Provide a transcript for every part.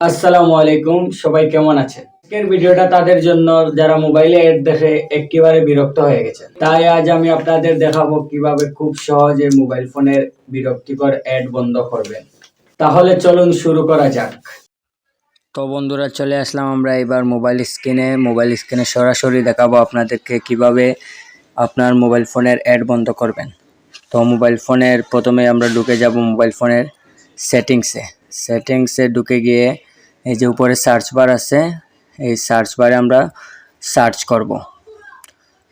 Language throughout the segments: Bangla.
আসসালামু আলাইকুম, সবাই কেমন আছেন? আজকের ভিডিওটা তাদের জন্য, যারা মোবাইলে অ্যাড দেখে একেবারে বিরক্ত হয়ে গেছে তাই আজ আমি আপনাদের দেখাবো কীভাবে খুব সহজে মোবাইল ফোনের বিরক্তিকর অ্যাড বন্ধ করবেন। তাহলে চলুন শুরু করা যাক। তো বন্ধুরা, চলে আসলাম আমরা এবার মোবাইল স্ক্রিনে। মোবাইল স্ক্রিনে সরাসরি দেখাবো আপনাদেরকে কীভাবে আপনার মোবাইল ফোনের অ্যাড বন্ধ করবেন। তো মোবাইল ফোনের প্রথমে আমরা ঢুকে যাব মোবাইল ফোনের সেটিংসে। সেটিংসে ঢুকে গিয়ে এই যে উপরে সার্চ বার আছে, এই সার্চ বারে আমরা সার্চ করব।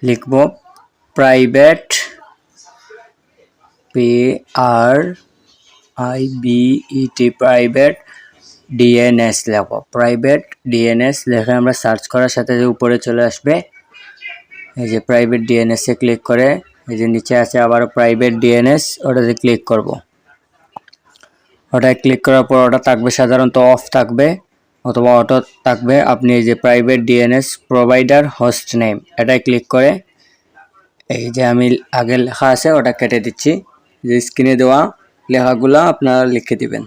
লিখব private P R I B T private DNS লেখো প্রাইভেট ডিএনএস লেখে আমরা সার্চ করার সাথে যে উপরে চলে আসবে। এই যে প্রাইভেট ডিএনএসে ক্লিক করে, এই যে নিচে আছে আবার প্রাইভেট ডিএনএস ওটাতে ক্লিক করব। ওটায় ক্লিক করার পর ওটা থাকবে সাধারণত অফ থাকবে অথবা অটো থাকবে। আপনি যে private DNS provider host name এটায় ক্লিক করে এই যে আমি আগে লেখা আছে, ওটা কেটে দিচ্ছি। যে স্ক্রিনে দেওয়া লেখাগুলো আপনারা লিখে দিবেন।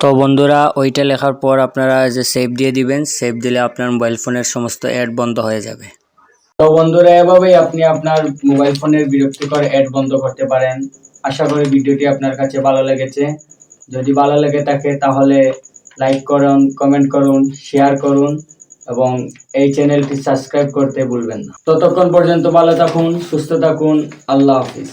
তো বন্ধুরা, ওইটা লেখার পর আপনারা যে সেভ দিয়ে দিবেন। সেভ দিলে আপনার মোবাইল ফোনের সমস্ত অ্যাড বন্ধ হয়ে যাবে। তো বন্ধুরা, এভাবেই আপনি আপনার মোবাইল ফোনের বিরক্তিকর অ্যাড বন্ধ করতে পারেন। আশা করি ভিডিওটি আপনার কাছে ভালো লেগেছে। যদি ভালো লেগে থাকে তাহলে লাইক করুন, কমেন্ট করুন, শেয়ার করুন এবং এই চ্যানেলটি সাবস্ক্রাইব করতে ভুলবেন না। ততক্ষণ পর্যন্ত ভালো থাকুন, সুস্থ থাকুন, আল্লাহ হাফিজ।